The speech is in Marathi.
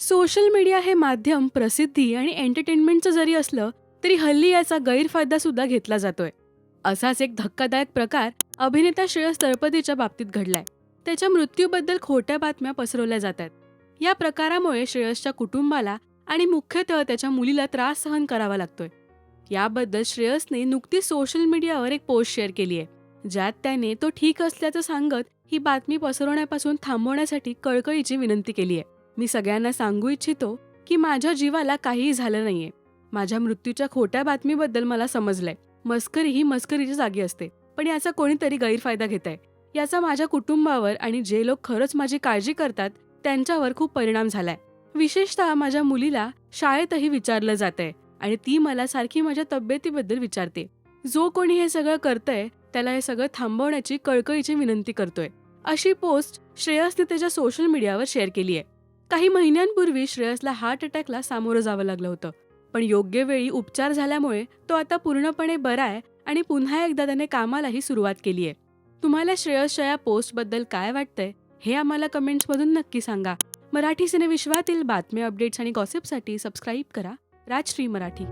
सोशल मीडिया हे माध्यम प्रसिद्धी आणि एंटरटेनमेंटचं जरी असलं तरी हल्ली याचा गैरफायदा सुद्धा घेतला जातोय. असाच एक धक्कादायक प्रकार अभिनेता श्रेयस तळपतीच्या बाबतीत घडलाय. त्याच्या मृत्यूबद्दल खोट्या बातम्या पसरवल्या जातात. या प्रकारामुळे श्रेयसच्या कुटुंबाला आणि मुख्यतः त्याच्या मुलीला त्रास सहन करावा लागतोय. याबद्दल श्रेयसने नुकतीच सोशल मीडियावर एक पोस्ट शेअर केली आहे ज्यात त्याने तो ठीक असल्याचं सांगत ही बातमी पसरवण्यापासून थांबवण्यासाठी कळकळीची विनंती केली आहे मी सगळ्यांना सांगू इच्छितो की माझ्या जीवाला काहीही झालं नाहीये. माझ्या मृत्यूच्या खोट्या बातमीबद्दल मला समजलंय. मस्करी ही मस्करीच्या जागी असते. पण याचा कोणीतरी गैरफायदा घेत आहे याचा माझ्या कुटुंबावर आणि जे लोक खरंच माझी काळजी करतात त्यांच्यावर खूप परिणाम झालाय. विशेषतः माझ्या मुलीला शाळेतही विचारलं जातंय आणि ती मला सारखी माझ्या तब्येतीबद्दल विचारते. जो कोणी हे सगळं करतंय त्याला हे सगळं थांबवण्याची कळकळीची विनंती करतोय. अशी पोस्ट श्रेयसने त्याच्या सोशल मीडियावर शेअर केली आहे काही महिन्यांपूर्वी श्रेयसला हार्ट अटॅकला सामोरं जावं लागलं होतं. पण योग्य वेळी उपचार झाल्यामुळे तो आता पूर्णपणे बरा आहे आणि पुन्हा एकदा त्याने कामालाही सुरुवात केली आहे. तुम्हाला श्रेयसच्या या पोस्टबद्दल काय वाटतंय हे आम्हाला कमेंट्समधून नक्की सांगा. मराठी सिनेविश्वातील बातम्या अपडेट्स आणि गॉसिपसाठी सबस्क्राईब करा. राजश्री मराठी.